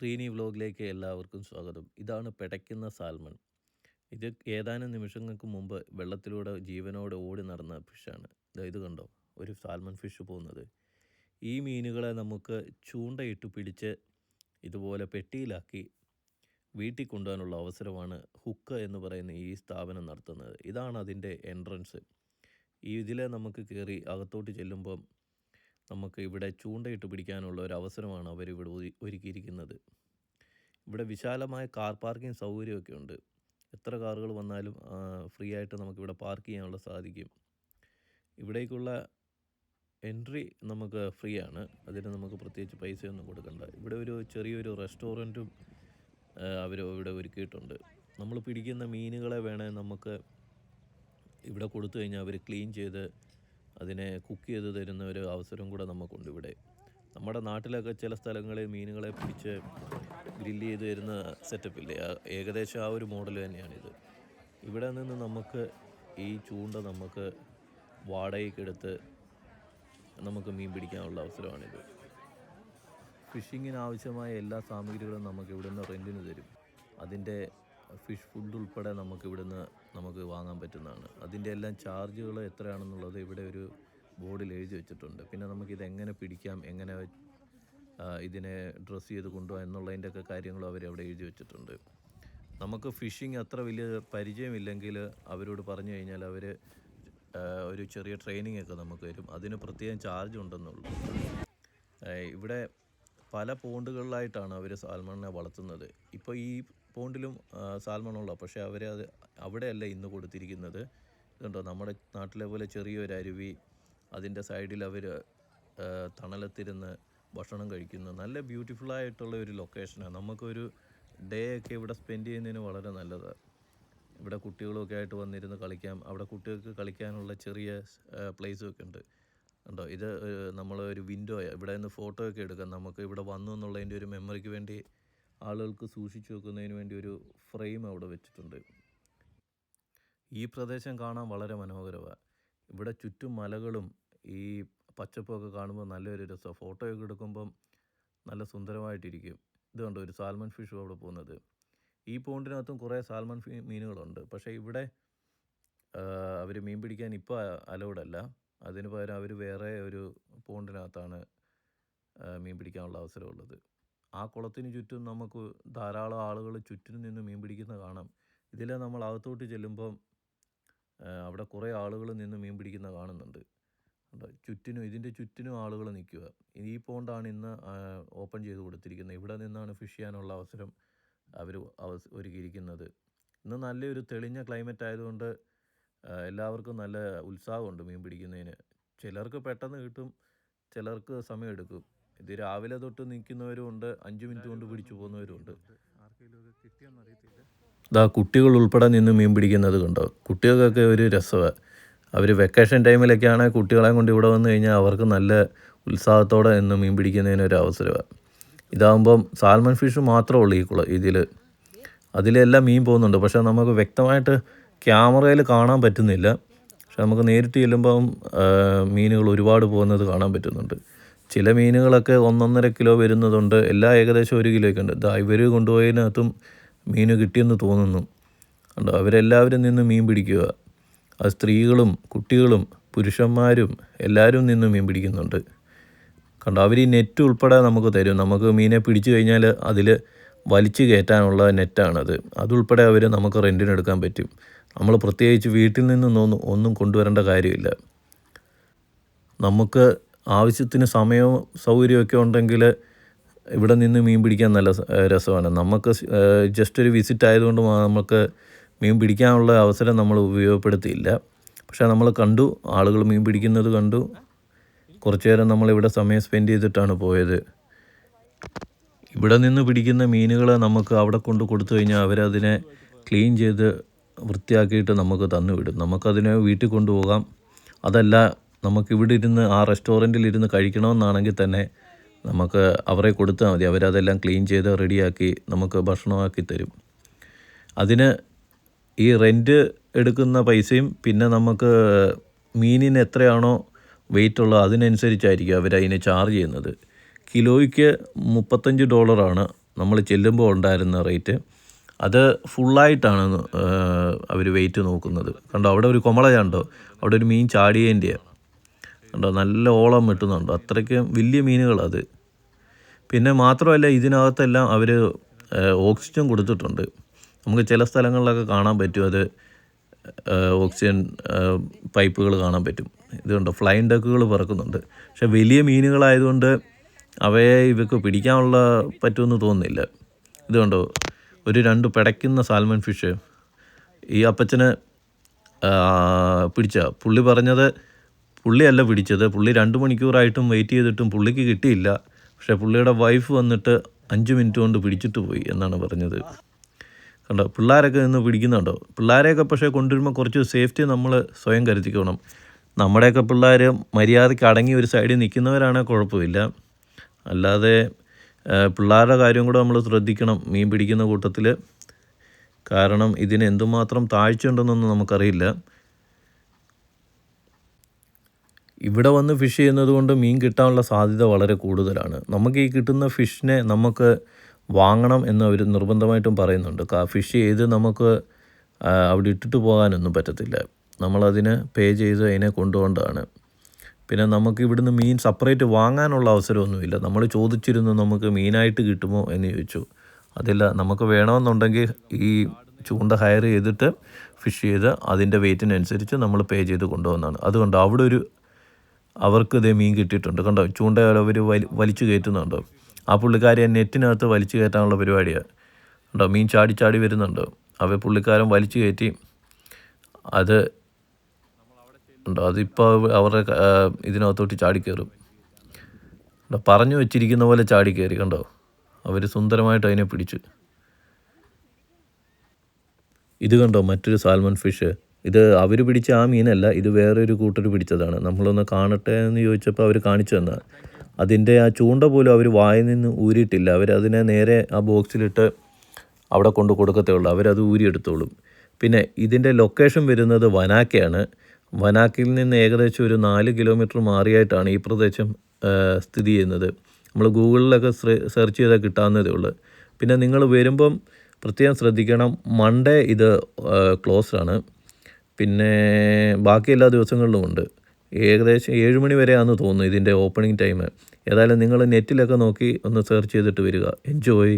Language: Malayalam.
ശ്രീനി വ്ലോഗിലേക്ക് എല്ലാവർക്കും സ്വാഗതം. ഇതാണ് പെടയ്ക്കുന്ന സാൽമൺ. ഇത് ഏതാനും നിമിഷങ്ങൾക്ക് മുമ്പ് വെള്ളത്തിലൂടെ ജീവനോടെ ഓടി നടന്ന ഫിഷാണ്. ഇത് കണ്ടോ? ഒരു സാൽമൺ ഫിഷ് പോകുന്നത്. ഈ മീനുകളെ നമുക്ക് ചൂണ്ടയിട്ട് പിടിച്ച് ഇതുപോലെ പെട്ടിയിലാക്കി വീട്ടിൽ കൊണ്ടുപോകാനുള്ള അവസരമാണ് ഹുക്ക് എന്ന് പറയുന്ന ഈ സ്ഥാപനം നടത്തുന്നത്. ഇതാണ് അതിന്റെ എൻട്രൻസ് ഈ ഇതിലെ നമുക്ക് കയറി അകത്തോട്ട് ചെല്ലുമ്പം നമുക്ക് ഇവിടെ ചൂണ്ടയിട്ട് പിടിക്കാനുള്ള ഒരു അവസരമാണ് അവരിവിടെ ഒരുക്കിയിരിക്കുന്നത്. ഇവിടെ വിശാലമായ കാർ പാർക്കിംഗ് സൗകര്യമൊക്കെ ഉണ്ട്. എത്ര കാറുകൾ വന്നാലും ഫ്രീ ആയിട്ട് നമുക്കിവിടെ പാർക്ക് ചെയ്യാനുള്ള സാധിക്കും. ഇവിടേക്കുള്ള എൻട്രി നമുക്ക് ഫ്രീ ആണ് അതിന് നമുക്ക് പ്രത്യേകിച്ച് പൈസയൊന്നും കൊടുക്കണ്ട. ഇവിടെ ഒരു ചെറിയൊരു റെസ്റ്റോറന്റും അവർ ഇവിടെ ഒരുക്കിയിട്ടുണ്ട്. നമ്മൾ പിടിക്കുന്ന മീനുകളെ വേണേൽ നമുക്ക് ഇവിടെ കൊടുത്തു കഴിഞ്ഞാൽ അവർ ക്ലീൻ ചെയ്ത് അതിനെ കുക്ക് ചെയ്ത് തരുന്ന ഒരു അവസരം കൂടെ നമുക്കുണ്ട് ഇവിടെ നമ്മുടെ നാട്ടിലൊക്കെ ചില സ്ഥലങ്ങളിൽ മീനുകളെ പിടിച്ച് ഗ്രില്ല് ചെയ്ത് തരുന്ന സെറ്റപ്പില്ലേ ഏകദേശം ആ ഒരു മോഡൽ തന്നെയാണിത്. ഇവിടെ നിന്ന് നമുക്ക് ഈ ചൂണ്ട നമുക്ക് വാടകയ്ക്കെടുത്ത് നമുക്ക് മീൻ പിടിക്കാനുള്ള അവസരമാണിത്. ഫിഷിങ്ങിന് ആവശ്യമായ എല്ലാ സാമഗ്രികളും നമുക്ക് ഇവിടുന്ന് റെന്റിന് തരും. അതിന്റെ ഫിഷ് ഫുഡ് ഉൾപ്പെടെ നമുക്ക് ഇവിടുന്ന് നമുക്ക് വാങ്ങാൻ പറ്റുന്നതാണ്. അതിന്റെ എല്ലാം ചാർജുകൾ എത്രയാണെന്നുള്ളത് ഇവിടെ ഒരു ബോർഡിൽ എഴുതി വെച്ചിട്ടുണ്ട്. പിന്നെ നമുക്കിത് എങ്ങനെ പിടിക്കാം എങ്ങനെ ഇതിനെ ഡ്രസ്സ് ചെയ്ത് കൊണ്ടുപോകാം എന്നുള്ളതിന്റെയൊക്കെ കാര്യങ്ങളും അവർ അവിടെ എഴുതി വെച്ചിട്ടുണ്ട്. നമുക്ക് ഫിഷിംഗ് അത്ര വലിയ പരിചയമില്ലെങ്കിൽ അവരോട് പറഞ്ഞു കഴിഞ്ഞാൽ അവർ ഒരു ചെറിയ ട്രെയിനിങ് ഒക്കെ നമുക്ക് തരും. അതിന് പ്രത്യേകം ചാർജ് ഉണ്ടെന്നുള്ളൂ. ഇവിടെ പല പോണ്ടുകളിലായിട്ടാണ് അവർ സാൽമണിനെ വളർത്തുന്നത്. ഇപ്പോൾ ഈ പോണ്ടിലും സാൽമണുള്ള പക്ഷേ അവർ അത് അവിടെയല്ല ഇന്ന് കൊടുത്തിരിക്കുന്നത്. ഇതുണ്ടോ നമ്മുടെ നാട്ടിലെ പോലെ ചെറിയൊരു അരുവി അതിന്റെ സൈഡിൽ അവർ തണലത്തിരുന്ന് ഭക്ഷണം കഴിക്കുന്നു. നല്ല ബ്യൂട്ടിഫുൾ ആയിട്ടുള്ള ഒരു ലൊക്കേഷനാണ്. നമുക്കൊരു ഡേ ഒക്കെ ഇവിടെ സ്പെൻഡ് ചെയ്യുന്നതിന് വളരെ നല്ലതാണ് ഇവിടെ കുട്ടികളൊക്കെ ആയിട്ട് വന്നിരുന്ന് കളിക്കാം. അവിടെ കുട്ടികൾക്ക് കളിക്കാനുള്ള ചെറിയ പ്ലേസൊക്കെ ഉണ്ട്. ഉണ്ടോ ഇത് നമ്മൾ ഒരു വിൻഡോ ഇവിടെ നിന്ന് ഫോട്ടോ ഒക്കെ എടുക്കാം. നമുക്ക് ഇവിടെ വന്നു എന്നുള്ളതിന്റെ ഒരു മെമ്മറിക്ക് വേണ്ടി ആളുകൾക്ക് സൂക്ഷിച്ചു വെക്കുന്നതിന് വേണ്ടി ഒരു ഫ്രെയിം അവിടെ വെച്ചിട്ടുണ്ട്. ഈ പ്രദേശം കാണാൻ വളരെ മനോഹരമാണ് ഇവിടെ ചുറ്റും മലകളും ഈ പച്ചപ്പൊക്കെ കാണുമ്പോൾ നല്ലൊരു രസമാണ് ഫോട്ടോ ഒക്കെ എടുക്കുമ്പം നല്ല സുന്ദരമായിട്ടിരിക്കും. ഇത് കണ്ടോ ഒരു സാൽമൺ ഫിഷും അവിടെ പോകുന്നത്. ഈ പോണ്ടിനകത്തും കുറേ സാൽമൺ മീനുകളുണ്ട്. പക്ഷേ ഇവിടെ അവർ മീൻ പിടിക്കാൻ ഇപ്പോൾ അലൗഡ് അല്ല. അതിന് പകരം അവർ വേറെ ഒരു പോണ്ടിനകത്താണ് മീൻ പിടിക്കാനുള്ള അവസരമുള്ളത്. ആ കുളത്തിന് ചുറ്റും നമുക്ക് ധാരാളം ആളുകൾ ചുറ്റിനും നിന്ന് മീൻ പിടിക്കുന്ന കാണാം. ഇതിൽ നമ്മൾ അകത്തോട്ട് ചെല്ലുമ്പം അവിടെ കുറേ ആളുകൾ നിന്ന് മീൻ പിടിക്കുന്ന കാണുന്നുണ്ട്. ചുറ്റിനും ഇതിന്റെ ചുറ്റിനും ആളുകൾ നിൽക്കുക. ഈ പോണ്ടാണ് ഇന്ന് ഓപ്പൺ ചെയ്ത് കൊടുത്തിരിക്കുന്നത്. ഇവിടെ നിന്നാണ് ഫിഷ് ചെയ്യാനുള്ള അവസരം അവർ ഒരുക്കിയിരിക്കുന്നത്. ഇന്ന് നല്ലൊരു തെളിഞ്ഞ ക്ലൈമറ്റ് ആയതുകൊണ്ട് എല്ലാവർക്കും നല്ല ഉത്സാഹമുണ്ട് മീൻ പിടിക്കുന്നതിന്. ചിലർക്ക് പെട്ടെന്ന് കിട്ടും ചിലർക്ക് സമയമെടുക്കും. ഇത് രാവിലെ തൊട്ട് നിൽക്കുന്നവരും ഉണ്ട് അഞ്ച് മിനിറ്റ് കൊണ്ട് പിടിച്ചു പോകുന്നവരും ഉണ്ട് ഇതാ കുട്ടികൾ ഉൾപ്പെടെ നിന്ന് മീൻ പിടിക്കുന്നത് കണ്ടോ? കുട്ടികൾക്കൊക്കെ ഒരു രസമാണ് അവർ വെക്കേഷൻ ടൈമിലൊക്കെ ആണെങ്കിൽ കുട്ടികളെ കൊണ്ട് ഇവിടെ വന്നു കഴിഞ്ഞാൽ അവർക്ക് നല്ല ഉത്സാഹത്തോടെ നിന്ന് മീൻ പിടിക്കുന്നതിനൊരു അവസരമാണ് ഇതാകുമ്പം സാൽമൺ ഫിഷ് മാത്രമേ ഉള്ളൂ ഈ കുള ഇതിൽ അതിലെല്ലാം മീൻ പോകുന്നുണ്ട്. പക്ഷേ നമുക്ക് വ്യക്തമായിട്ട് ക്യാമറയിൽ കാണാൻ പറ്റുന്നില്ല. പക്ഷെ നമുക്ക് നേരിട്ട് ചെല്ലുമ്പം മീനുകൾ ഒരുപാട് പോകുന്നത് കാണാൻ പറ്റുന്നുണ്ട്. ചില മീനുകളൊക്കെ ഒന്നൊന്നര കിലോ വരുന്നതുണ്ട്. എല്ലാം ഏകദേശം ഒരു കിലോയൊക്കെ ഉണ്ട് ഇതാ ഇവർ കൊണ്ടുപോയതിനകത്തും മീൻ കിട്ടിയെന്ന് തോന്നുന്നു. കണ്ടോ? അവരെല്ലാവരും നിന്ന് മീൻ പിടിക്കുക. അത് സ്ത്രീകളും കുട്ടികളും പുരുഷന്മാരും എല്ലാവരും നിന്ന് മീൻ പിടിക്കുന്നുണ്ട്. കണ്ടോ? അവർ ഈ നെറ്റ് ഉൾപ്പെടെ നമുക്ക് തരും. നമുക്ക് മീനെ പിടിച്ചു കഴിഞ്ഞാൽ അതിൽ വലിച്ചു കയറ്റാനുള്ള നെറ്റാണത്. അതുൾപ്പെടെ അവർ നമുക്ക് റെന്റിനെടുക്കാൻ പറ്റും. നമ്മൾ പ്രത്യേകിച്ച് വീട്ടിൽ നിന്നൊന്നും ഒന്നും കൊണ്ടുവരേണ്ട കാര്യമില്ല. നമുക്ക് ആവശ്യത്തിന് സമയവും സൗകര്യമൊക്കെ ഉണ്ടെങ്കിൽ ഇവിടെ നിന്ന് മീൻ പിടിക്കാൻ നല്ല രസമാണ്. നമുക്ക് ജസ്റ്റ് ഒരു വിസിറ്റ് ആയതുകൊണ്ട് നമുക്ക് മീൻ പിടിക്കാനുള്ള അവസരം നമ്മൾ ഉപയോഗപ്പെടുത്തിയില്ല. പക്ഷേ നമ്മൾ കണ്ടു ആളുകൾ മീൻ പിടിക്കുന്നത് കണ്ടു. കുറച്ചു നേരം നമ്മളിവിടെ സമയം സ്പെൻഡ് ചെയ്തിട്ടാണ് പോയത്. ഇവിടെ നിന്ന് പിടിക്കുന്ന മീനുകൾ നമുക്ക് അവിടെ കൊണ്ട് കൊടുത്തു കഴിഞ്ഞാൽ അവരതിനെ ക്ലീൻ ചെയ്ത് വൃത്തിയാക്കിയിട്ട് നമുക്ക് തന്നു വിടും. നമുക്കതിനെ വീട്ടിൽ കൊണ്ടുപോകാം. അതല്ല നമുക്ക് ഇവിടെ ഇരുന്ന് ആ റെസ്റ്റോറന്റിൽ ഇരുന്ന് കഴിക്കണമെന്നാണെങ്കിൽ തന്നെ നമുക്ക് അവരെ കൊടുത്താൽ മതി. അവരതെല്ലാം ക്ലീൻ ചെയ്ത് റെഡിയാക്കി നമുക്ക് ഭക്ഷണമാക്കി തരും. അതിന് ഈ റെന്റ് എടുക്കുന്ന പൈസയും പിന്നെ നമുക്ക് മീനിന് എത്രയാണോ വെയിറ്റ് ഉള്ളത് അതിനനുസരിച്ചായിരിക്കും അവരതിനെ ചാർജ് ചെയ്യുന്നത്. കിലോയ്ക്ക് മുപ്പത്തഞ്ച് ഡോളറാണ് നമ്മൾ ചെല്ലുമ്പോൾ ഉണ്ടായിരുന്ന റേറ്റ്. അത് ഫുള്ളായിട്ടാണ് അവർ വെയിറ്റ് നോക്കുന്നത്. കണ്ടോ അവിടെ ഒരു കുമള കണ്ടോ? അവിടെ ഒരു മീൻ ചാടിയതിന്റെയാണ് കണ്ടോ നല്ല ഓളം വെട്ടുന്നുണ്ടോ? അത്രയ്ക്ക് വലിയ മീനുകളത് പിന്നെ മാത്രമല്ല ഇതിനകത്തെല്ലാം അവർ ഓക്സിജൻ കൊടുത്തിട്ടുണ്ട്. നമുക്ക് ചില സ്ഥലങ്ങളിലൊക്കെ കാണാൻ പറ്റും അത് ഓക്സിജൻ പൈപ്പുകൾ കാണാൻ പറ്റും. ഇത് കണ്ടോ? ഫ്ലൈൻ ഡക്കുകൾ പറക്കുന്നുണ്ട്. പക്ഷെ വലിയ മീനുകളായതുകൊണ്ട് അവയെ ഇവക്ക് പിടിക്കാനുള്ള പറ്റുമെന്ന് തോന്നുന്നില്ല. ഇത് കണ്ടോ? ഒരു രണ്ട് പിടയ്ക്കുന്ന സാൽമൺ ഫിഷ്. ഈ അപ്പച്ചന് പിടിച്ച. പുള്ളി പറഞ്ഞത് പുള്ളിയല്ല പിടിച്ചത്. പുള്ളി രണ്ട് മണിക്കൂറായിട്ടും വെയിറ്റ് ചെയ്തിട്ടും പുള്ളിക്ക് കിട്ടിയില്ല. പക്ഷേ പുള്ളിയുടെ വൈഫ് വന്നിട്ട് അഞ്ച് മിനിറ്റ് കൊണ്ട് പിടിച്ചിട്ട് പോയി എന്നാണ് പറഞ്ഞത്. കണ്ടോ? പിള്ളേരൊക്കെ നിന്ന് പിടിക്കുന്നുണ്ടോ? പിള്ളേരെയൊക്കെ പക്ഷേ കൊണ്ടുവരുമ്പോൾ കുറച്ച് സേഫ്റ്റി നമ്മൾ സ്വയം കരുതിക്കണം. നമ്മുടെയൊക്കെ പിള്ളേർ മര്യാദയ്ക്ക് അടങ്ങി ഒരു സൈഡിൽ നിൽക്കുന്നവരാണെങ്കിൽ കുഴപ്പമില്ല. അല്ലാതെ പിള്ളേരുടെ കാര്യം കൂടെ നമ്മൾ ശ്രദ്ധിക്കണം മീൻ പിടിക്കുന്ന കൂട്ടത്തിൽ കാരണം ഇതിന് എന്തുമാത്രം താഴ്ചയുണ്ടെന്നൊന്നും നമുക്കറിയില്ല. ഇവിടെ വന്ന് ഫിഷ് ചെയ്യുന്നത് കൊണ്ട് മീൻ കിട്ടാനുള്ള സാധ്യത വളരെ കൂടുതലാണ്. നമുക്ക് ഈ കിട്ടുന്ന ഫിഷിനെ നമുക്ക് വാങ്ങണം എന്ന് അവർ നിർബന്ധമായിട്ടും പറയുന്നുണ്ട്. ഫിഷ് ചെയ്ത് നമുക്ക് അവിടെ ഇട്ടിട്ട് പോകാനൊന്നും പറ്റത്തില്ല. നമ്മളതിന് പേ ചെയ്ത് അതിനെ കൊണ്ടുപോകേണ്ടതാണ്. പിന്നെ നമുക്ക് ഇവിടുന്ന് മീൻ സെപ്പറേറ്റ് വാങ്ങാനുള്ള അവസരമൊന്നുമില്ല. നമ്മൾ ചോദിച്ചിരുന്നു നമുക്ക് മീനായിട്ട് കിട്ടുമോ എന്ന് ചോദിച്ചു. അതില്ല നമുക്ക് വേണമെന്നുണ്ടെങ്കിൽ ഈ ചൂണ്ട ഹയർ ചെയ്തിട്ട് ഫിഷ് ചെയ്ത് അതിന്റെ വെയിറ്റിനനുസരിച്ച് നമ്മൾ പേ ചെയ്ത് കൊണ്ടുപോകുന്നതാണ്. അതുകൊണ്ട് അവിടെ ഒരു അവർക്ക് ഇതേ മീൻ കിട്ടിയിട്ടുണ്ട്. കണ്ടോ? ചൂണ്ട അവർ വലി വലിച്ചു കയറ്റുന്നുണ്ടോ. ആ പുള്ളിക്കാരി നെറ്റിനകത്ത് വലിച്ചു കയറ്റാനുള്ള പരിപാടിയാണ്. കണ്ടോ? മീൻ ചാടി ചാടി വരുന്നുണ്ട്. അവ പുള്ളിക്കാരൻ വലിച്ചു കയറ്റി. അത് ഉണ്ടോ അതിപ്പോൾ അവരുടെ ഇതിനകത്തോട്ട് കണ്ടോ? പറഞ്ഞു വെച്ചിരിക്കുന്ന പോലെ ചാടിക്കയറി. കണ്ടോ? അവർ സുന്ദരമായിട്ട് അതിനെ പിടിച്ചു. ഇത് കണ്ടോ? മറ്റൊരു സാൽമൺ ഫിഷ്. ഇത് അവർ പിടിച്ച ആ മീനല്ല ഇത് വേറൊരു കൂട്ടർ പിടിച്ചതാണ്. നമ്മളൊന്ന് കാണട്ടെ എന്ന് ചോദിച്ചപ്പോൾ അവർ കാണിച്ചു തന്ന. അതിന്റെ ആ ചൂണ്ട പോലും അവർ വായിൽ നിന്ന് ഊരിയിട്ടില്ല. അവരതിനെ നേരെ ആ ബോക്സിലിട്ട് അവിടെ കൊണ്ട് കൊടുക്കത്തേ ഉള്ളൂ. അവരത് ഊരിയെടുത്തോളും. പിന്നെ ഇതിന്റെ ലൊക്കേഷൻ വരുന്നത് വനാക്കയാണ്. വനാക്കിൽ നിന്ന് ഏകദേശം ഒരു നാല് കിലോമീറ്റർ മാറിയായിട്ടാണ് ഈ പ്രദേശം സ്ഥിതി ചെയ്യുന്നത്. നമ്മൾ ഗൂഗിളിലൊക്കെ സെർച്ച് ചെയ്താൽ കിട്ടാവുന്നതേ ഉള്ളൂ. പിന്നെ നിങ്ങൾ വരുമ്പം പ്രത്യേകം ശ്രദ്ധിക്കണം. മൺഡേ ഇത് ക്ലോസ്ഡ് ആണ്. പിന്നെ ബാക്കി എല്ലാ ദിവസങ്ങളിലും ഉണ്ട്. ഏകദേശം ഏഴ് മണി വരെയാണെന്ന് തോന്നുന്നു ഇതിന്റെ ഓപ്പണിംഗ് ടൈം ഏതായാലും നിങ്ങൾ നെറ്റിലൊക്കെ നോക്കി ഒന്ന് സെർച്ച് ചെയ്തിട്ട് വരിക. എൻജോയ്